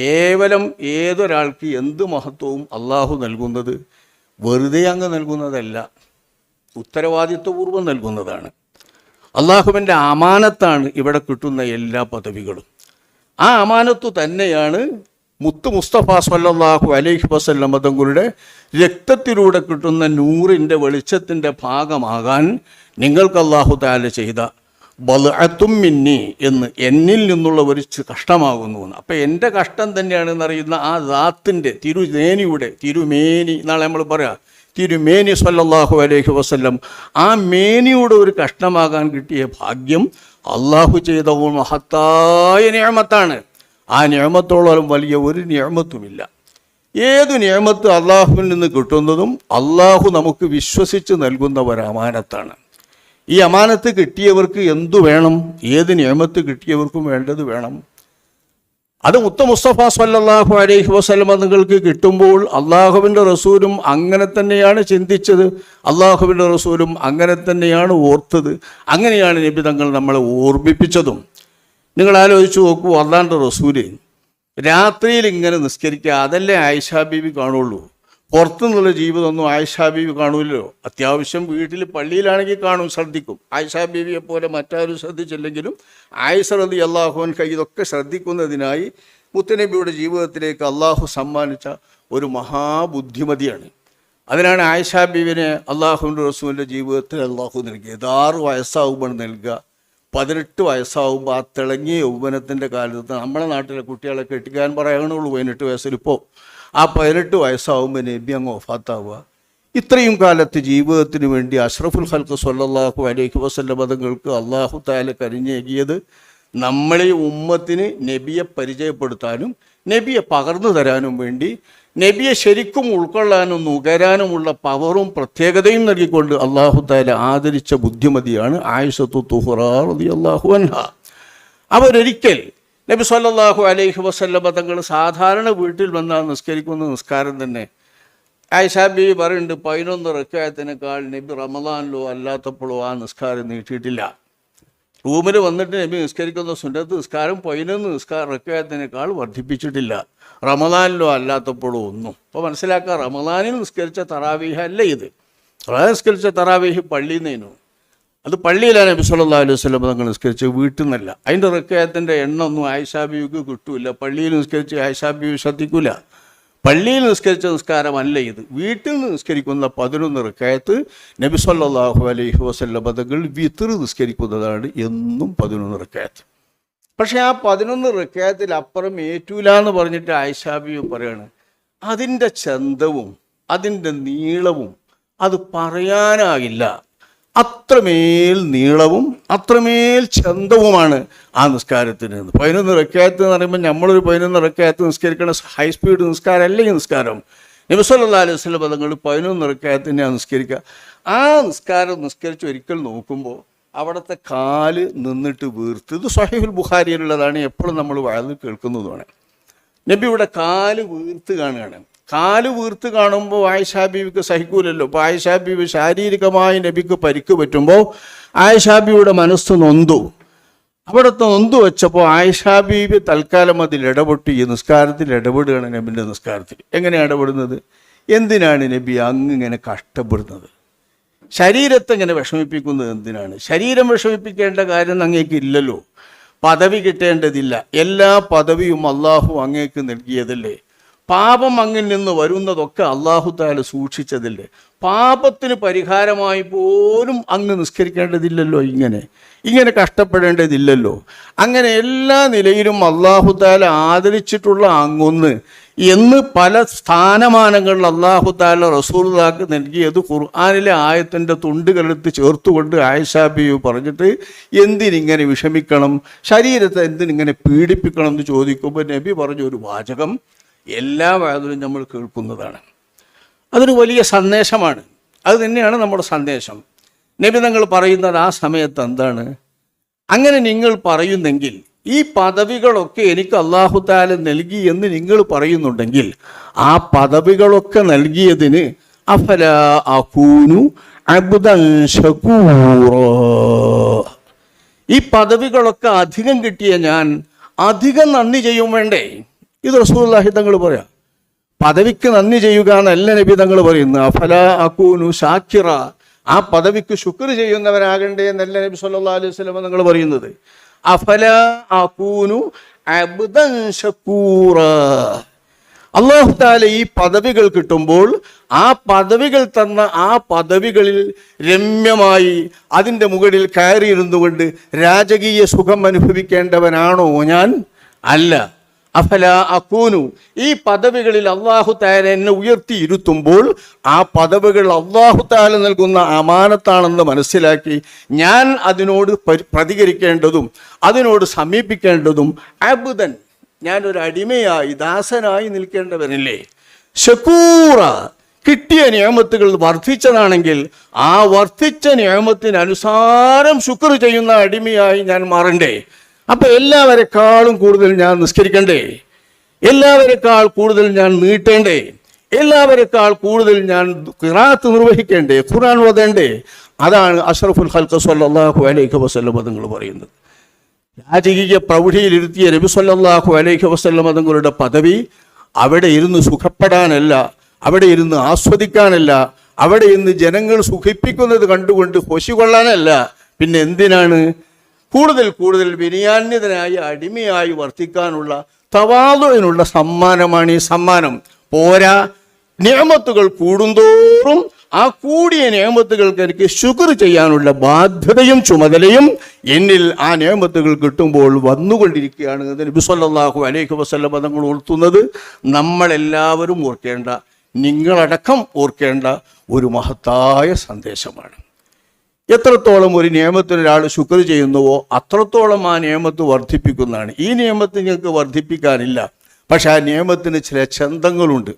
കേവലം ഏതൊരാൾക്ക് എന്ത് മഹത്വവും അള്ളാഹു നൽകുന്നത് വെറുതെ അങ്ങ് നൽകുന്നതല്ല ഉത്തരവാദിത്വപൂർവം നൽകുന്നതാണ്. അള്ളാഹുവിന്റെ അമാനത്താണ് ഇവിടെ കിട്ടുന്ന എല്ലാ പദവികളും. ആ അമാനത്തു തന്നെയാണ് മുത്ത് മുസ്തഫ സല്ലല്ലാഹു അലൈഹി വസല്ലം തങ്ങളുടെ രക്തത്തിലൂടെ കിട്ടുന്ന നൂറിന്റെ വെളിച്ചത്തിന്റെ ഭാഗമാകാൻ നിങ്ങൾക്ക് അള്ളാഹു താല ചെയ്ത ബലഅത്തും മിന്നി എന്ന് എന്നിൽ നിന്നുള്ള ഒരു ചി- കഷ്ടമാകുന്നു എന്ന്. അപ്പം എന്റെ കഷ്ടം തന്നെയാണെന്ന് അറിയുന്ന ആ ദാത്തിന്റെ തിരുനേനിയുടെ തിരുമേനി എന്നാണ് നമ്മൾ പറയാം. തിരുമേനി സല്ലാഹു അലൈഹി വസ്ല്ലം ആ മേനിയുടെ ഒരു കഷ്ടമാകാൻ കിട്ടിയ ഭാഗ്യം അള്ളാഹു ചെയ്ത മഹത്തായ നിയമത്താണ്. ആ നിയമത്തോളം വലിയ ഒരു നിയമത്തുമില്ല. ഏതു നിയമത്ത് അള്ളാഹുവിൽ നിന്ന് കിട്ടുന്നതും അള്ളാഹു നമുക്ക് വിശ്വസിച്ച് നൽകുന്ന ഒരു അമാനത്താണ് ഈ അമാനത്ത് കിട്ടിയവർക്ക് എന്തു വേണം? ഏത് നിയമത്ത് കിട്ടിയവർക്കും വേണ്ടത് വേണം. അത് മുത്ത മുസ്തഫ സല്ലാഹു അലൈഹി വസ്ലമ നിങ്ങൾക്ക് കിട്ടുമ്പോൾ അള്ളാഹുവിന്റെ റസൂലും അങ്ങനെ തന്നെയാണ് ചിന്തിച്ചത്. അള്ളാഹുവിന്റെ റസൂലും അങ്ങനെ തന്നെയാണ് ഓർത്തത്. അങ്ങനെയാണ് നബി തങ്ങൾ നമ്മളെ ഓർമ്മിപ്പിച്ചതും. നിങ്ങൾ ആലോചിച്ച് നോക്കൂ അള്ളാന്റെ റസൂൽ രാത്രിയിൽ ഇങ്ങനെ നിസ്കരിക്കുക അതല്ലേ ആയിഷാ ബീവി കാണുള്ളൂ. പുറത്തുനിന്നുള്ള ജീവിതമൊന്നും ആയിഷാ ബീവി കാണൂലല്ലോ. അത്യാവശ്യം വീട്ടിൽ പള്ളിയിലാണെങ്കിൽ കാണും ശ്രദ്ധിക്കും. ആയിഷാ ബീവിയെ പോലെ മറ്റാരും ശ്രദ്ധിച്ചില്ലെങ്കിലും ആയിഷ റതി അള്ളാഹുവിൻ കൈ ഇതൊക്കെ ശ്രദ്ധിക്കുന്നതിനായി മുത്തനബിയുടെ ജീവിതത്തിലേക്ക് അള്ളാഹു സമ്മാനിച്ച ഒരു മഹാബുദ്ധിമതിയാണ്. അതിനാണ് ആയിഷാ ബീവിനെ അള്ളാഹുവിന്റെ റസൂലിന്റെ ജീവിതത്തിൽ അള്ളാഹു നൽകിയത്. ആറ് വയസ്സാവുമ്പോൾ നൽകുക. പതിനെട്ട് വയസ്സാവുമ്പോൾ ആ തിളങ്ങിയ യൗവനത്തിന്റെ കാലത്ത് നമ്മുടെ നാട്ടിലെ കുട്ടികളെ കെട്ടിക്കാൻ പറയാനുള്ളൂ പതിനെട്ട് വയസ്സിൽ ഇപ്പോൾ ആ പതിനെട്ട് വയസ്സാവുമ്പോൾ നബി അങ്ങ് ഒഫാത്താവുക ഇത്രയും കാലത്ത് ജീവിതത്തിന് വേണ്ടി അഷ്റഫുൽ ഹൽക്ക് സല്ലാഹു അലൈഹി വസല്ല പദങ്ങൾക്ക് അള്ളാഹു താല കരിഞ്ഞേകിയത് നമ്മളെ ഉമ്മത്തിന് നബിയെ പരിചയപ്പെടുത്താനും നബിയെ പകർന്നു തരാനും വേണ്ടി നബിയെ ശരിക്കും ഉൾക്കൊള്ളാനും നുകരാനുമുള്ള പവറും പ്രത്യേകതയും നൽകിക്കൊണ്ട് അള്ളാഹു താല ആദരിച്ച ബുദ്ധിമതിയാണ് ആയിഷത്തു തുഹുറാർ അള്ളാഹു അൻഹ. അവരൊരിക്കൽ നബി സല്ലാഹു അലൈഹി വസല്ലമ തങ്ങൾ സാധാരണ വീട്ടിൽ വന്നാൽ നിസ്കരിക്കുന്ന നിസ്കാരം തന്നെ. ആയിഷാ ബിബി പറയുന്നുണ്ട് പതിനൊന്ന് റക്കായത്തിനേക്കാൾ നബി റമദാനിലോ അല്ലാത്തപ്പോഴോ ആ നിസ്കാരം നീട്ടിയിട്ടില്ല. റൂമിൽ വന്നിട്ട് നബി നിസ്കരിക്കുന്ന സുന്നത്ത് നിസ്കാരം പതിനൊന്ന് നിസ്കാര റക്കായത്തിനേക്കാൾ വർദ്ധിപ്പിച്ചിട്ടില്ല. റമദാനിലോ അല്ലാത്തപ്പോഴോ ഒന്നും. അപ്പോൾ മനസ്സിലാക്കുക റമദാനിൽ നിസ്കരിച്ച തറാവീഹ അല്ല ഇത് നിസ്കരിച്ച തറാവീഹ് പള്ളിയിൽ നിന്നു അത് പള്ളിയിലാണ് നബി സല്ലല്ലാഹു അലൈഹി വസല്ലം തങ്ങൾ നിസ്കരിച്ചത്? വീട്ടിൽ നിന്നല്ല. അതിന്റെ റക്കയത്തിന്റെ എണ്ണ ഒന്നും ആയിഷാ ബീവിക്ക് കിട്ടൂല. പള്ളിയിൽ നിസ്കരിച്ച് ആയിഷാ ബീവി ശ്രദ്ധിക്കൂല. പള്ളിയിൽ നിസ്കരിച്ച നിസ്കാരമല്ല ഇത്. വീട്ടിൽ നിന്ന് നിസ്കരിക്കുന്ന പതിനൊന്ന് റിക്കയത്ത് നബി സല്ലല്ലാഹു അലൈഹി വസല്ലം തങ്ങൾ വിത്തിറ് നിസ്കരിക്കുന്നതാണ് എന്നും പതിനൊന്ന് റിക്കയത്ത്. പക്ഷേ ആ പതിനൊന്ന് റിക്കയത്തിൽ അപ്പുറം ഏറ്റൂല എന്ന് പറഞ്ഞിട്ട് ആയിഷാബിയു പറയാണ്. അതിന്റെ ചന്തവും അതിന്റെ നീളവും അത് പറയാനാകില്ല. അത്രമേൽ നീളവും അത്രമേൽ ചന്തവുമാണ് ആ നിസ്കാരത്തിന് പതിനൊന്ന് റക്കായത്ത് എന്ന് പറയുമ്പോൾ നമ്മളൊരു പതിനൊന്ന് റക്കായത്ത് നിസ്കരിക്കണ ഹൈ സ്പീഡ് നിസ്കാരം അല്ലെങ്കിൽ നിസ്കാരം. നബിസ്വല്ലാ അലൈഹി പദങ്ങൾ പതിനൊന്ന് റക്കായത്തിനെ നിസ്കരിക്കുക. ആ നിസ്കാരം നിസ്കരിച്ച് ഒരിക്കൽ നോക്കുമ്പോൾ അവിടുത്തെ കാൽ നിന്നിട്ട് വീർത്ത്. ഇത് സഹീഫുൽ ബുഖാരിയിലുള്ളതാണ് എപ്പോഴും നമ്മൾ വയലിൽ കേൾക്കുന്നതുമാണ്. നബിയുടെ കാൽ വീർത്ത് കാണുകയാണ്. കാൽ വീർത്ത് കാണുമ്പോൾ ആയിഷാ ബീവിക്ക് സഹിക്കൂലല്ലോ. അപ്പോൾ ആയിഷാ ബീവി ശാരീരികമായി നബിക്ക് പരിക്ക് പറ്റുമ്പോൾ ആയിഷാ ബീവിയുടെ മനസ്സ് നൊന്തു. അവിടുത്തെ നൊന്തു വെച്ചപ്പോൾ ആയിഷാ ബീവി തൽക്കാലം അതിൽ ഇടപെട്ടു ഈ നിസ്കാരത്തിൽ ഇടപെടുകയാണ് നബിന്റെ നിസ്കാരത്തിൽ. എങ്ങനെയാണ് ഇടപെടുന്നത്? എന്തിനാണ് നബി അങ്ങ് ഇങ്ങനെ കഷ്ടപ്പെടുന്നത്? ശരീരത്തെ ഇങ്ങനെ വിഷമിപ്പിക്കുന്നത് എന്തിനാണ്? ശരീരം വിഷമിപ്പിക്കേണ്ട കാര്യം അങ്ങേക്ക് ഇല്ലല്ലോ. പദവി കിട്ടേണ്ടതില്ല. എല്ലാ പദവിയും അള്ളാഹു അങ്ങേക്ക് നൽകിയതല്ലേ? പാപം അങ്ങിൽ നിന്ന് വരുന്നതൊക്കെ അള്ളാഹു താല സൂക്ഷിച്ചതില്ലേ? പാപത്തിന് പരിഹാരമായി പോലും അങ്ങ് നിസ്കരിക്കേണ്ടതില്ലല്ലോ ഇങ്ങനെ. ഇങ്ങനെ കഷ്ടപ്പെടേണ്ടതില്ലല്ലോ. അങ്ങനെ എല്ലാ നിലയിലും അള്ളാഹു താല ആദരിച്ചിട്ടുള്ള അങ്ങൊന്ന് എന്ന് പല സ്ഥാനമാനങ്ങളിൽ അള്ളാഹു താല റസൂർദാക്ക് നൽകിയത് ഖുർആാനിലെ ആയത്തിന്റെ തുണ്ടുകളെടുത്ത് ചേർത്തുകൊണ്ട് ആയിഷാബിയു പറഞ്ഞിട്ട് എന്തിനിങ്ങനെ വിഷമിക്കണം? ശരീരത്തെ എന്തിനിങ്ങനെ പീഡിപ്പിക്കണം എന്ന് ചോദിക്കുമ്പോൾ നബി പറഞ്ഞ ഒരു വാചകം എല്ലാ വാതിലും നമ്മൾ കേൾക്കുന്നതാണ്. അതൊരു വലിയ സന്ദേശമാണ്. അത് തന്നെയാണ് നമ്മുടെ സന്ദേശം. നബി തങ്ങൾ പറയുന്നത് ആ സമയത്ത് എന്താണ്? അങ്ങനെ നിങ്ങൾ പറയുന്നെങ്കിൽ ഈ പദവികളൊക്കെ എനിക്ക് അള്ളാഹു താല നൽകി എന്ന് നിങ്ങൾ പറയുന്നുണ്ടെങ്കിൽ ആ പദവികളൊക്കെ നൽകിയതിന് അഫല അഫൂനു അബ്ദൻ ഈ പദവികളൊക്കെ അധികം കിട്ടിയ ഞാൻ അധികം നന്ദി ചെയ്യും വേണ്ടേ? ഇത് റസൂലുള്ളാഹി തങ്ങൾ പറയാം. പദവിക്ക് നന്ദി ചെയ്യുക എന്നല്ല നബി തങ്ങൾ പറയുന്നു അഫല അക്കൂനു ഷാക്കിറ ആ പദവിക്ക് ശുക്ർ ചെയ്യുന്നവരാകണ്ടേ എന്നല്ല നബി സല്ലാ അലൈഹി വസല്ലം നിങ്ങൾ പറയുന്നത്. അഫല അക്കൂനു അബ്ദൻ ഷക്കൂറ ഈ പദവികൾ കിട്ടുമ്പോൾ ആ പദവികൾ തന്ന ആ പദവികളിൽ രമ്യമായി അതിന്റെ മുകളിൽ കയറിയിരുന്നു കൊണ്ട് രാജകീയ സുഖം അനുഭവിക്കേണ്ടവനാണോ ഞാൻ? അല്ല. അഫല അക്കൂനു. ഈ പദവികളിൽ അള്ളാഹു താല എന്നെ ഉയർത്തിയിരുത്തുമ്പോൾ ആ പദവികൾ അള്ളാഹു താല നൽകുന്ന അമാനത്താണെന്ന് മനസ്സിലാക്കി ഞാൻ അതിനോട് പ്രതികരിക്കേണ്ടതും അതിനോട് സമീപിക്കേണ്ടതും അബുദൻ ഞാനൊരു അടിമയായി ദാസനായി നിൽക്കേണ്ടവനല്ലേ ഷക്കൂറ കിട്ടിയ നിയമത്തുകൾ വർദ്ധിച്ചതാണെങ്കിൽ ആ വർദ്ധിച്ച നിയമത്തിനനുസാരം ശുക്ർ ചെയ്യുന്ന അടിമയായി ഞാൻ മാറണ്ടേ? അപ്പൊ എല്ലാവരെക്കാളും കൂടുതൽ ഞാൻ നിസ്കരിക്കണ്ടേ? എല്ലാവരെക്കാൾ കൂടുതൽ ഞാൻ നീട്ടേണ്ടേ? എല്ലാവരെക്കാൾ കൂടുതൽ ഞാൻ ഖിറാത്ത് നിർവഹിക്കേണ്ടേ? ഖുർആൻ ഓതേണ്ടേ? അതാണ് അഷറഫുൽ ഹൽക്ക സല്ലാഹു അലൈഹി വസല്ലം നിങ്ങൾ പറയുന്നത്. രാജകീയ പ്രൗഢിയിലിരുത്തിയ നബി സല്ലാഹു അലൈഹി വസല്ലം അതങ്ങളുടെ പദവി അവിടെ ഇരുന്ന് സുഖപ്പെടാനല്ല അവിടെ ഇരുന്ന് ആസ്വദിക്കാനല്ല അവിടെ ഇന്ന് ജനങ്ങൾ സുഖിപ്പിക്കുന്നത് കണ്ടുകൊണ്ട് കൊശികൊള്ളാനല്ല പിന്നെ എന്തിനാണ്? കൂടുതൽ കൂടുതൽ വിനയാന്യതനായി അടിമയായി വർത്തിക്കാനുള്ള തവാതുവിനുള്ള സമ്മാനമാണ് ഈ സമ്മാനം. പോരാ നിയമത്തുകൾ കൂടുന്തോറും ആ കൂടിയ നിയമത്തുകൾക്ക് എനിക്ക് ശുക്ർ ചെയ്യാനുള്ള ബാധ്യതയും ചുമതലയും എന്നിൽ ആ നിയമത്തുകൾ കിട്ടുമ്പോൾ വന്നുകൊണ്ടിരിക്കുകയാണ് എന്ന് നബി സല്ലല്ലാഹു അലൈഹി വസല്ലം തങ്ങൾ ഓർത്തുന്നത്. നമ്മളെല്ലാവരും ഓർക്കേണ്ട നിങ്ങളടക്കം ഓർക്കേണ്ട ഒരു മഹത്തായ സന്ദേശമാണ്. എത്രത്തോളം ഒരു നിയമത്തിന് ഒരാൾ ശുക്ർ ചെയ്യുന്നുവോ അത്രത്തോളം ആ നിയമത്ത് വർദ്ധിപ്പിക്കുന്നതാണ്. ഈ നിയമത്ത് നിങ്ങൾക്ക് വർദ്ധിപ്പിക്കാനില്ല. പക്ഷെ ആ നിയമത്തിന് ചില ചന്തങ്ങളുണ്ട്.